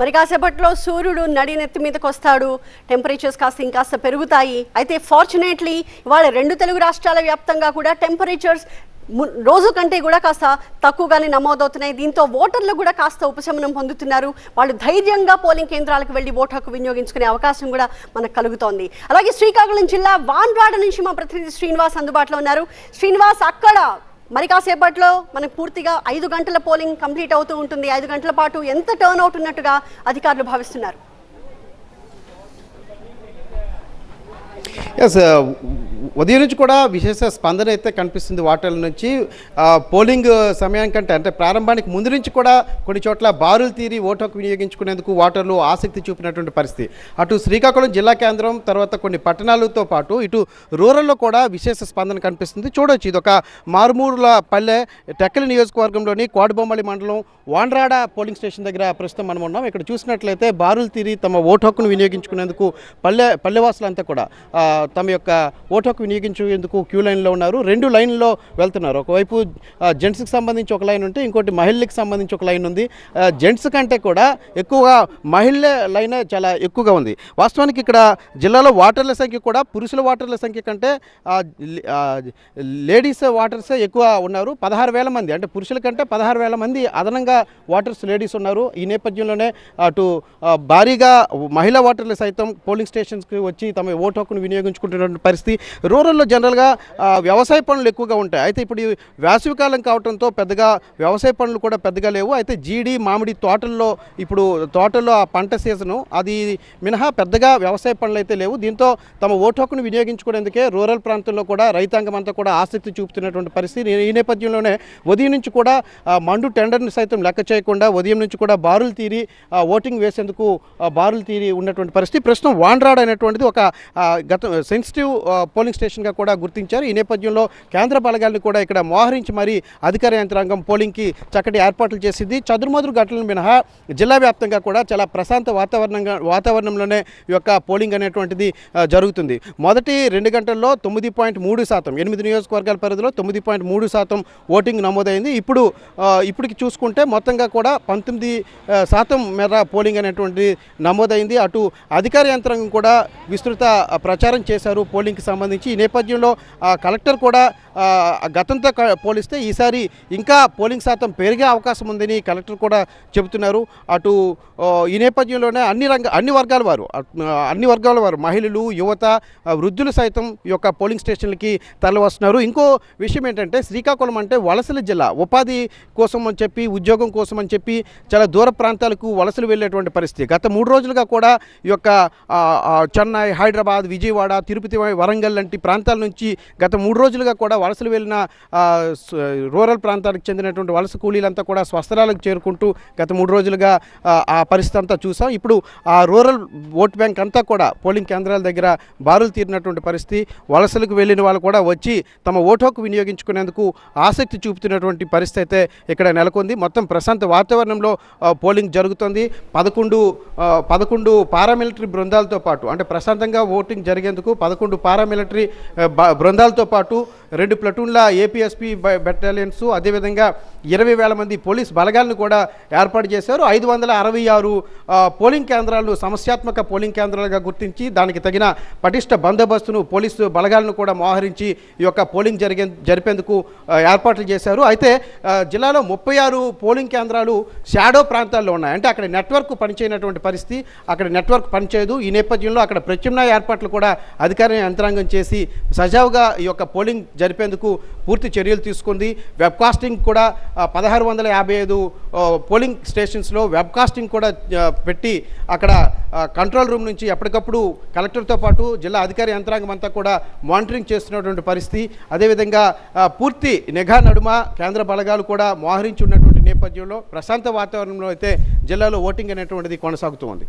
మరి కాసేపట్లో సూర్యుడు నడి నెత్తి మీదకి వస్తాడు. టెంపరేచర్స్ కాస్త ఇంకాస్త పెరుగుతాయి. అయితే ఫార్చునేట్లీ ఇవాళ రెండు తెలుగు రాష్ట్రాల వ్యాప్తంగా కూడా టెంపరేచర్స్ ము- రోజు కంటే కూడా కాస్త తక్కువగానే నమోదవుతున్నాయి. దీంతో ఓటర్లు కూడా కాస్త ఉపశమనం పొందుతున్నారు. వాళ్ళు ధైర్యంగా పోలింగ్ కేంద్రాలకు వెళ్ళి ఓటు హక్కు వినియోగించుకునే అవకాశం కూడా మనకు కలుగుతోంది. అలాగే శ్రీకాకుళం జిల్లా వాన్వాడ నుంచి మా ప్రతినిధి శ్రీనివాస్ అందుబాటులో ఉన్నారు. శ్రీనివాస్ అక్కడ మరి కాసేపట్లో మనకు పూర్తిగా ఐదు గంటల పోలింగ్ కంప్లీట్ అవుతూ ఉంటుంది. ఐదు గంటల పాటు ఎంత టర్న్ అవుట్ ఉన్నట్టుగా అధికారులు భావిస్తున్నారు? ఎస్ uh, ఉదయం నుంచి కూడా విశేష స్పందన అయితే కనిపిస్తుంది వాటర్ల నుంచి. పోలింగ్ సమయానికంటే అంటే ప్రారంభానికి ముందు నుంచి కూడా కొన్ని చోట్ల బారులు తీరి ఓటు హక్కు వినియోగించుకునేందుకు ఓటర్లు ఆసక్తి చూపినటువంటి పరిస్థితి. అటు శ్రీకాకుళం జిల్లా కేంద్రం తర్వాత కొన్ని పట్టణాలతో పాటు ఇటు రూరల్లో కూడా విశేష స్పందన కనిపిస్తుంది. చూడొచ్చు ఇది ఒక మారుమూరుల పల్లె టెక్కలి నియోజకవర్గంలోని కోడబొమ్మలి మండలం వాండ్రాడ పోలింగ్ స్టేషన్ దగ్గర ప్రస్తుతం మనం ఉన్నాం. ఇక్కడ చూసినట్లయితే బారులు తీరి తమ ఓటు హక్కును వినియోగించుకునేందుకు పల్లె పల్లెవాసులంతా కూడా తమ యొక్క ఓటు హక్కు వినియోగించేందుకు క్యూ లైన్లో ఉన్నారు. రెండు లైన్లో వెళ్తున్నారు. ఒకవైపు జెంట్స్కి సంబంధించి ఒక లైన్ ఉంటే ఇంకోటి మహిళలకు సంబంధించి ఒక లైన్ ఉంది. జెంట్స్ కంటే కూడా ఎక్కువగా మహిళ లైన్ చాలా ఎక్కువగా ఉంది. వాస్తవానికి ఇక్కడ జిల్లాలో వాటర్ల సంఖ్య కూడా పురుషుల వాటర్ల సంఖ్య కంటే లేడీస్ వాటర్సే ఎక్కువ ఉన్నారు. పదహారు వేల మంది అంటే పురుషుల కంటే పదహారు వేల మంది అదనంగా వాటర్స్ లేడీస్ ఉన్నారు. ఈ నేపథ్యంలోనే అటు భారీగా మహిళా ఓటర్లు సైతం పోలింగ్ స్టేషన్స్కి వచ్చి తమ ఓటు హక్కును వినియోగించుకుంటున్నటువంటి పరిస్థితి రూరల్లో జనరల్గా వ్యవసాయ పనులు ఎక్కువగా ఉంటాయి. అయితే ఇప్పుడు వేసవికాలం కావడంతో పెద్దగా వ్యవసాయ పనులు కూడా పెద్దగా లేవు. అయితే జీడి మామిడి తోటల్లో ఇప్పుడు తోటల్లో ఆ పంట సీజను అది మినహా పెద్దగా వ్యవసాయ పనులు అయితే లేవు. దీంతో తమ ఓటు హక్కును వినియోగించుకునేందుకే రూరల్ ప్రాంతంలో కూడా రైతాంగం అంతా కూడా ఆసక్తి చూపుతున్నటువంటి పరిస్థితి. ఈ నేపథ్యంలోనే ఉదయం నుంచి కూడా మండు టెండర్ని సైతం లెక్క చేయకుండా ఉదయం నుంచి కూడా బారులు తీరి ఆ, ఓటింగ్ వేసేందుకు బారులు తీరి ఉన్నటువంటి పరిస్థితి. ప్రస్తుతం వాండ్రాడ్ అనేటువంటిది ఒక గత సెన్సిటివ్ పోలింగ్ స్టేషన్గా కూడా గుర్తించారు. ఈ నేపథ్యంలో కేంద్ర బలగాలను కూడా ఇక్కడ మోహరించి మరీ అధికార యంత్రాంగం పోలింగ్కి చక్కటి ఏర్పాట్లు చేసింది. చదురుమదురు ఘటనలు మినహా జిల్లా వ్యాప్తంగా కూడా చాలా ప్రశాంత వాతావరణంగా వాతావరణంలోనే ఈ యొక్క పోలింగ్ అనేటువంటిది జరుగుతుంది. మొదటి రెండు గంటల్లో తొమ్మిది పాయింట్ మూడు శాతం ఎనిమిది నియోజకవర్గాల పరిధిలో తొమ్మిది పాయింట్ మూడు శాతం ఓటింగ్ నమోదైంది. ఇప్పుడు ఇప్పటికి చూసుకుంటే మొత్తంగా కూడా పంతొమ్మిది శాతం మేర పోలింగ్ అనేటువంటి నమోదైంది. అటు అధికార యంత్రాంగం కూడా విస్తృత ప్రచారం చేశారు. పోలింగ్కి సంబంధించి ఈ నేపథ్యంలో కలెక్టర్ కూడా గతంతో పోలిస్తే ఈసారి ఇంకా పోలింగ్ శాతం పెరిగే అవకాశం ఉందని కలెక్టర్ కూడా చెబుతున్నారు. అటు ఈ నేపథ్యంలోనే అన్ని రంగ అన్ని వర్గాల వారు అన్ని వర్గాల వారు మహిళలు యువత వృద్ధులు సైతం ఈ యొక్క పోలింగ్ స్టేషన్లకి తరలివస్తున్నారు. ఇంకో విషయం ఏంటంటే శ్రీకాకుళం అంటే వలసల జిల్లా ఉపాధి కోసం అని చెప్పి ఉద్యోగం కోసం అని చెప్పి చాలా దూర ప్రాంతాలకు వలసలు వెళ్ళేటువంటి పరిస్థితి. గత మూడు రోజులుగా కూడా ఈ యొక్క చెన్నై హైదరాబాద్ విజయవాడ తిరుపతి వరంగల్ లాంటి ప్రాంతాల నుంచి గత మూడు రోజులుగా కూడా వలసలు వెళ్ళిన రూరల్ ప్రాంతానికి చెందినటువంటి వలస కూలీలంతా కూడా స్వస్థలాలకు చేరుకుంటూ గత మూడు రోజులుగా ఆ, పరిస్థితి అంతా చూసాం. ఇప్పుడు ఆ రూరల్ ఓట్ బ్యాంక్ అంతా కూడా పోలింగ్ కేంద్రాల దగ్గర బారులు తీరినటువంటి పరిస్థితి. వలసలకు వెళ్ళిన వాళ్ళు కూడా వచ్చి తమ ఓటు హక్కు వినియోగించుకునేందుకు ఆసక్తి చూపుతున్నటువంటి పరిస్థితి అయితే ఇక్కడ నెలకొంది. మొత్తం ప్రశాంత వాతావరణంలో పోలింగ్ జరుగుతుంది. పదకొండు పదకొండు పారామిలిటరీ బృందాలతో పాటు అంటే ప్రశాంతంగా ఓటింగ్ జరిగేందుకు పదకొండు పారామిలిటరీ బృందాలతో పాటు రెండు ప్లటూన్ల ఏపీఎస్పీ బెటాలియన్స్ అదేవిధంగా ఇరవై వేల మంది పోలీస్ బలగాలను కూడా ఏర్పాటు చేశారు. ఐదు వందల అరవై ఆరు పోలింగ్ కేంద్రాలు సమస్యాత్మక పోలింగ్ కేంద్రాలుగా గుర్తించి దానికి తగిన పటిష్ట బందోబస్తును పోలీసు బలగాలను కూడా మోహరించి ఈ యొక్క పోలింగ్ జరిగే జరిపేందుకు ఏర్పాట్లు చేశారు. అయితే జిల్లాలో ముప్పై ఆరు పోలింగ్ కేంద్రాలు షాడో ప్రాంతాల్లో ఉన్నాయి. అంటే అక్కడ నెట్వర్క్ పనిచేయనటువంటి పరిస్థితి అక్కడ నెట్వర్క్ పనిచేయదు. ఈ నేపథ్యంలో అక్కడ ప్రత్యామ్నాయ ఏర్పాట్లు కూడా అధికార యంత్రాంగం చేసి సజావుగా ఈ యొక్క పోలింగ్ జరిపేందుకు పూర్తి చర్యలు తీసుకుంది. వెబ్కాస్టింగ్ కూడా పదహారు వందల యాభై ఐదు పోలింగ్ స్టేషన్స్లో వెబ్కాస్టింగ్ కూడా పెట్టి అక్కడ కంట్రోల్ రూమ్ నుంచి ఎప్పటికప్పుడు కలెక్టర్తో పాటు జిల్లా అధికారి యంత్రాంగం అంతా కూడా మానిటరింగ్ చేస్తున్నటువంటి పరిస్థితి. అదేవిధంగా పూర్తి నిఘా నడుమ కేంద్ర బలగాలు కూడా మోహరించి ఉన్నటువంటి నేపథ్యంలో ప్రశాంత వాతావరణంలో అయితే జిల్లాలో ఓటింగ్ అనేటువంటిది కొనసాగుతూ ఉంది.